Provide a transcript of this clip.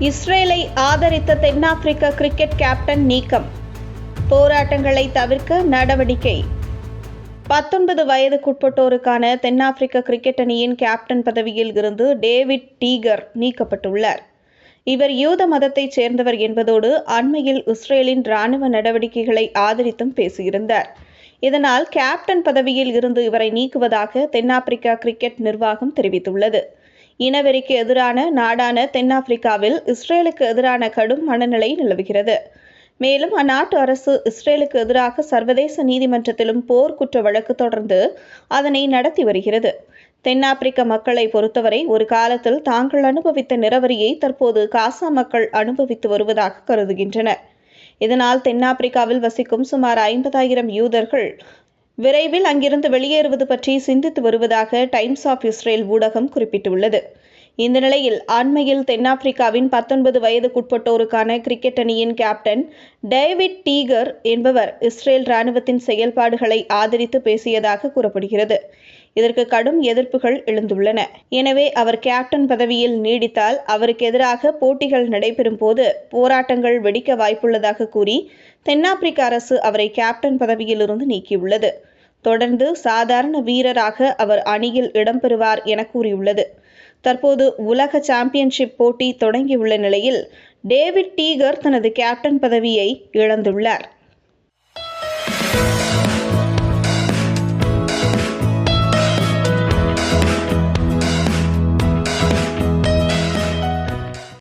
இஸ்ரேலை ஆதரித்த தென்னாப்பிரிக்க கிரிக்கெட் கேப்டன் நீக்கம். போராட்டங்களை தவிர்க்க நடவடிக்கை. பத்தொன்பது வயதுக்குட்பட்டோருக்கான தென்னாப்பிரிக்க கிரிக்கெட் அணியின் கேப்டன் பதவியில் இருந்து டேவிட் டீகர் நீக்கப்பட்டுள்ளார். இவர் யூத மதத்தைச் சேர்ந்தவர் என்பதோடு அண்மையில் இஸ்ரேலின் ராணுவ நடவடிக்கைகளை ஆதரித்தும் பேசியிருந்தார். இதனால் கேப்டன் பதவியில் இருந்து இவரை நீக்குவதாக தென்னாப்பிரிக்கா கிரிக்கெட் நிர்வாகம் தெரிவித்துள்ளது. இனவெறிக்கு எதிரான நாடான தென்னாப்பிரிக்காவில் இஸ்ரேலுக்கு எதிரான கடும் மனநிலை நிலவுகிறது. மேலும் அந்நாட்டு அரசு இஸ்ரேலுக்கு எதிராக சர்வதேச நீதிமன்றத்திலும் போர் குற்ற வழக்கு தொடர்ந்து அதனை நடத்தி வருகிறது. தென்னாப்பிரிக்க மக்களை பொறுத்தவரை ஒரு காலத்தில் தாங்கள் அனுபவித்த நிறவரியை தற்போது காசா மக்கள் அனுபவித்து வருவதாக கருதுகின்றனர். இதனால் தென்னாப்பிரிக்காவில் வசிக்கும் சுமார் ஐம்பதாயிரம் யூதர்கள் விரைவில் அங்கிருந்து வெளியேறுவது பற்றி சிந்தித்து வருவதாக டைம்ஸ் ஆஃப் இஸ்ரேல் ஊடகம் குறிப்பிட்டுள்ளது. இந்த நிலையில் அண்மையில் தென்னாப்பிரிக்காவின் பத்தொன்பது வயதுக்குட்பட்டோருக்கான கிரிக்கெட் அணியின் கேப்டன் டேவிட் டீகர் என்பவர் இஸ்ரேல் ராணுவத்தின் செயல்பாடுகளை ஆதரித்து பேசியதாக கூறப்படுகிறது. இதற்கு கடும் எதிர்ப்புகள் எழுந்துள்ளன. எனவே அவர் கேப்டன் பதவியில் நீடித்தால் அவருக்கு எதிராக போட்டிகள் நடைபெறும் போது போராட்டங்கள் வெடிக்க வாய்ப்புள்ளதாக கூறி தென்னாப்பிரிக்க அரசு அவரை கேப்டன் பதவியிலிருந்து நீக்கியுள்ளது. தொடர்ந்து சாதாரண வீரராக அவர் அணியில் இடம்பெறுவார் என கூறியுள்ளது. தற்போது உலக சாம்பியன்ஷிப் போட்டி தொடங்கியுள்ள நிலையில் டேவிட் டீகர் தனது கேப்டன் பதவியை இழந்துள்ளார்.